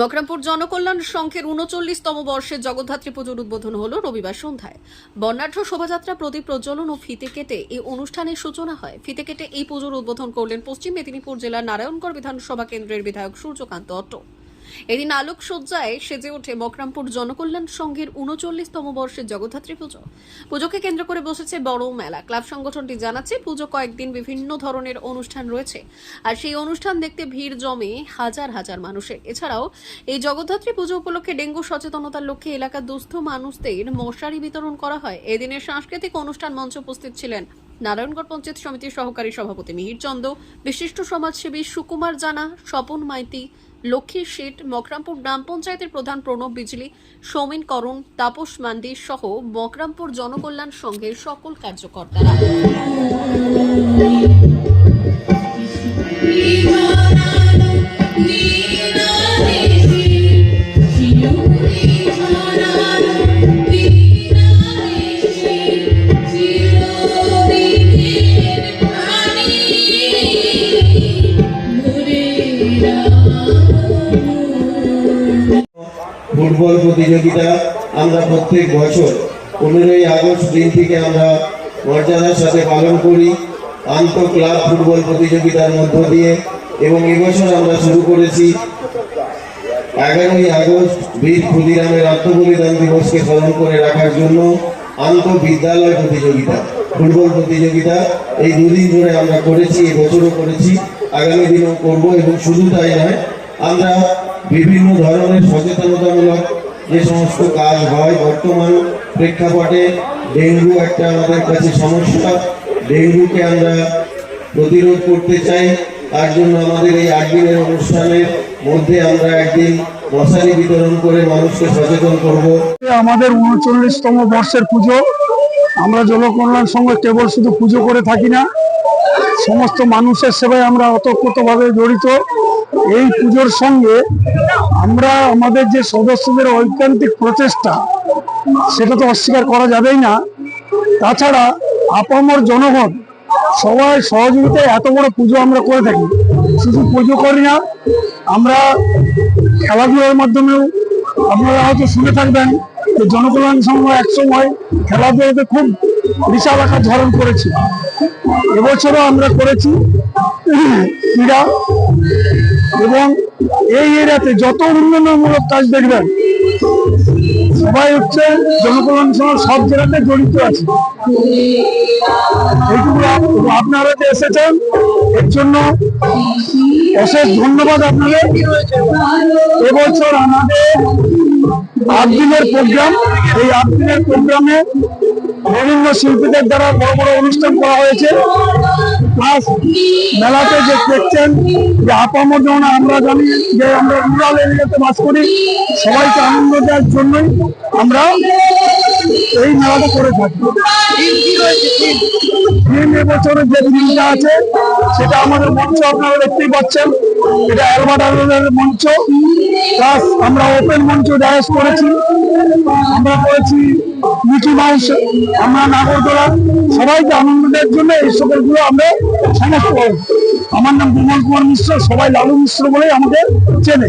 মকরামপুর জনকল্যাণ সংঘের উনচল্লিশতম বর্ষে জগদ্ধাত্রী পুজোর উদ্বোধন হল রবিবার সন্ধ্যায়। বর্ণাঢ্য শোভাযাত্রা প্রদীপ প্রজ্বলন ও ফিতে কেটে এই অনুষ্ঠানের সূচনা হয়। ফিতে কেটে এই পুজোর উদ্বোধন করলেন পশ্চিম মেদিনীপুর জেলার নারায়ণগড় বিধানসভা কেন্দ্রের বিধায়ক সূর্যকান্ত অট্ট এদিন আলোকসজ্জায় সেজে ওঠে মকরামপুর জনকল্যাণ সংঘের উনচল্লিশতম বর্ষের জগদ্ধাত্রী পুজো। পুজোকে কেন্দ্র করে বসেছে বড় মেলা। ক্লাব সংগঠনটি জানাচ্ছে, পুজো কয়েকদিন বিভিন্ন ধরনের অনুষ্ঠান রয়েছে। আর সেই অনুষ্ঠান দেখতে ভিড় জমে হাজার হাজার মানুষের। এছাড়াও, এই জগদ্ধাত্রী পুজো উপলক্ষে ডেঙ্গু সচেতনতার লক্ষ্যে এলাকার দুস্থ মানুষদের মশারি বিতরণ করা হয়। এদিনের সাংস্কৃতিক অনুষ্ঠান মঞ্চে উপস্থিত ছিলেন নারায়ণগড় পঞ্চায়েত সমিতির সহকারী সভাপতি মিহির চন্দ, বিশিষ্ট সমাজসেবী সুকুমার জানা, স্বপন মাইতি লক্ষ্মী শীত মকরামপুর গ্রাম পঞ্চায়েতের প্রধান প্রণব বিজলি, সৌমিন করণ, তাপস মান্দি সহ মকরামপুর জনকল্যাণ সংঘের সকল কার্যকর্তারা। প্রতিযোগিতা আমরা প্রত্যেক বছর পনেরোই আগস্ট দিন থেকে আমরা মর্যাদার সাথে পালন করি, আন্ত ক্লাব ফুটবল প্রতিযোগিতার মধ্য দিয়ে এবং এবছর আমরা শুরু করেছি এগারোই আগস্ট বীর ক্ষুদিরামের আত্মবলিদান দিবসকে স্মরণ করে রাখার জন্য আন্ত বিদ্যালয় প্রতিযোগিতা, ফুটবল প্রতিযোগিতা। এই দুদিন ধরে আমরা করেছি, এবছরও করেছি, আগামী দিনেও করব এবং শুধু তাই নয়, আমরা বিভিন্ন ধরনের সচেতনতামূলক যে সমস্ত কাজ হয় বর্তমান প্রেক্ষাপটে ডেঙ্গু একটা আমাদের কাছে সমস্যা। ডেঙ্গুকে আমরা প্রতিরোধ করতে চাই। তার জন্য আমাদের এই আট দিনের অনুষ্ঠানের মধ্যে আমরা একদিন মশারি বিতরণ করে মানুষকে সচেতন করব। আমাদের উনচল্লিশতম বর্ষের পুজো। আমরা জনকল্যাণ সঙ্গে কেবল শুধু পুজো করে থাকি না, সমস্ত মানুষের সেবায় আমরা অতপ্রতভাবে জড়িত। এই পুজোর সঙ্গে আমরা আমাদের যে সদস্যদের ঐকান্তিক প্রচেষ্টা, সেটা তো অস্বীকার করা যাবেই না। তাছাড়া আপামর জনগণ সবাই সহযোগিতায় এত বড় পুজো আমরা করে থাকি। শুধু পুজো করি না, আমরা খেলাধুলার মাধ্যমেও আপনারা হয়তো শুনে থাকবেন যে জনকল্যাণ সংঘ একসময় খেলাধুলাতে খুব বিশাল আকার ধারণ করেছে। এবছরও আমরা করেছি। ক্রীড়া এবং এই এরিয়াতে যত উন্নয়নমূলক কাজ দেখবেন, সবাই হচ্ছে জনকল্যাণ সংঘ সব জায়গাতে জড়িত আছে। আপনারা যে এসেছেন, এর জন্য অশেষ ধন্যবাদ আপনাদের। এবছর আমাদের আট দিনের প্রোগ্রাম এই আট দিনের প্রোগ্রামে বিভিন্ন শিল্পীদের দ্বারা বড় বড় অনুষ্ঠান করা হয়েছে। প্লাস মেলাতে যে দেখছেন যে আপামর যেমন আমরা জানি যে আমরা রুরাল এরিয়াতে বাস করি, সবাইকে আনন্দ দেওয়ার জন্যই আমরা এই মেলাটা করে থাকি। এবছরের যে থিমটা আছে, সেটা আমাদের মঞ্চ আপনারা দেখতেই পাচ্ছেন। এটা অ্যালবার্ট আর্নল্ডের মঞ্চ। প্লাস আমরা ওপেন মঞ্চ ডায়াস করেছি। আমরা করেছি মিকি মাউস আমরা নাগরদোলা। সবাইকে আনন্দ দেওয়ার জন্য এই সকলগুলো আমরা সমস্ত। আমার নাম বিমল কুমার মিশ্র, সবাই লালু মিশ্র বলেই আমাদের চেনে।